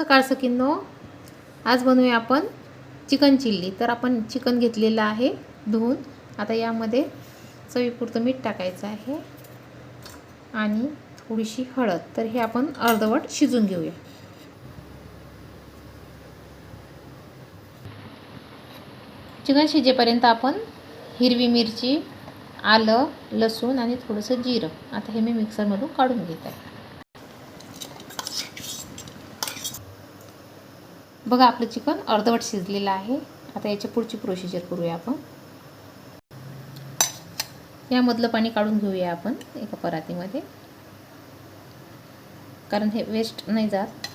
सकाळ सकिनो आज बनवूया आपण चिकन चिल्ली. तर आपण चिकन घेतलेलं आहे धुवून. आता यामध्ये चवीपुरतं मीठ टाकायचं आहे आणि थोडीशी हळद. तर हे आपण अर्धवट शिजून घेऊया. चिकन शिजेपर्यंत आपण हिरवी मिरची आलं लसूण आणि थोडंसं जिरं. आता हे मी मिक्सरमधून काढून घेत. आहे बघा आपलं चिकन अर्धवट शिजलेलं आहे. आता याची पुढची प्रोसिजर करूया आपण. यामधलं पाणी काढून घेऊया आपण एका परातीमध्ये. कारण हे वेस्ट नाही जात.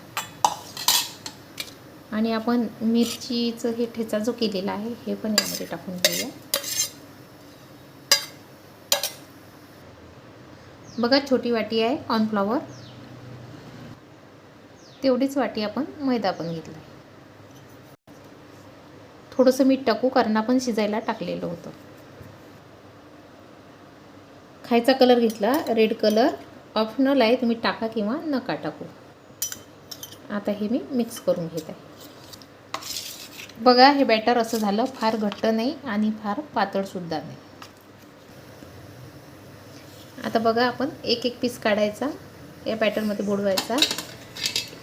आणि आपण मिरचीचं हे ठेचा जो केलेला आहे हे पण यामध्ये टाकून घेऊया. बघा छोटी वाटी आहे कॉर्नफ्लॉवर तेवढीच वाटी आपण मैदा पण घेतला आहे थोडंसं मीठ टाकू कारण आपण शिजायला टाकलेलं होतं. खायचा कलर घेतला रेड कलर ऑप्शनल आहे तुम्ही टाका किंवा नका टाकू. आता हे मी मिक्स करून घेत. आहे बघा हे बॅटर असं झालं फार घट्ट नाही आणि फार पातळसुद्धा नाही. आता बघा आपण एक एक पीस काढायचा या बॅटरमध्ये बुडवायचा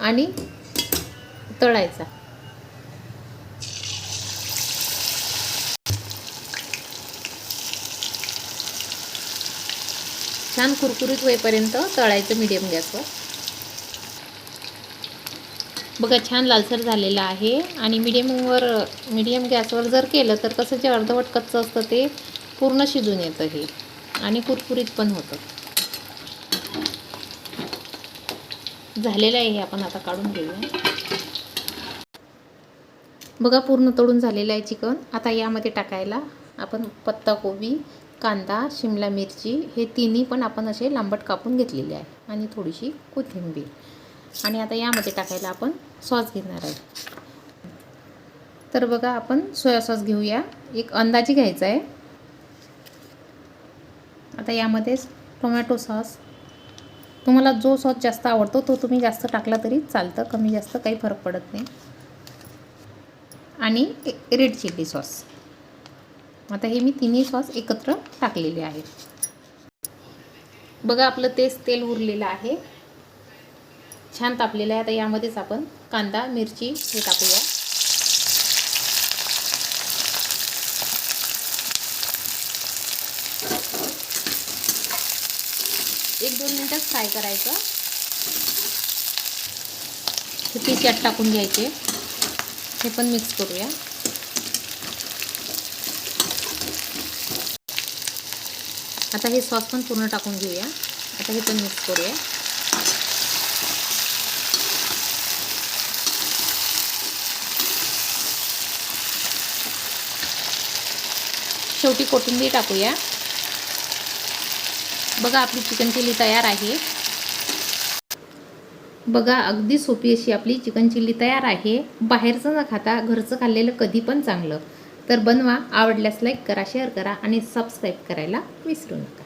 आणि तळायचा. छान कुरकुरीत होईपर्यंत तळायचं मीडियम गॅसवर. बघा छान लालसर झालेला आहे. आणि मिडियमवर मिडियम गॅसवर जर केलं तर कसं जे अर्धवट कच्चं असतं ते पूर्ण शिजून येतं हे. आणि कुरकुरीत पण होतं. झालेलं आहे हे आपण आता काढून घेऊया. बघा पूर्ण तळून झालेलं आहे चिकन. आता यामध्ये टाकायला आपण पत्ताकोबी कांदा शिमला मिरची हे तिन्ही पण आपण असे लांबट कापून घेतलेले आहे आणि थोडीशी कोथिंबीर. आणि आता यामध्ये टाकायला आपण सॉस घेणार आहे. तर बघा आपण सोया सॉस घेऊया. एक अंदाजी घ्यायचा आहे. आता यामध्ये टोमॅटो सॉस. तुम्हाला जो सॉस जास्त आवडतो तो तुम्ही जास्त टाकला तरी चालतं. कमी जास्त काही फरक पडत नाही. आणि रेड चिल्ली सॉस. आता हे मी तिन्ही सॉस एकत्र टाकलेले आहेत. बघा आपलं तेच तेल उरलेलं आहे. छान तापलेलं आहे. आता यामध्येच आपण कांदा मिरची हे टाकूया. एक दोन मिनटात फ्राय करायचं. हे पीस यात टाकून घ्यायचे. हे पण मिक्स करूया. आता हे सॉस पण पूर्ण टाकून घेऊया. आता हे पण मिक्स करूया. शेवटी कोथिंबीर टाकूया. बघा आपली चिकन चिल्ली तयार आहे. बघा अगदी सोपी अशी आपली चिकन चिल्ली तयार आहे. बाहेरचं न खाता घरचं खाल्लेलं कधी पण चांगलं. तर बनवा आवडल्यास लाईक करा शेअर करा आणि सबस्क्राईब करायला विसरू नका.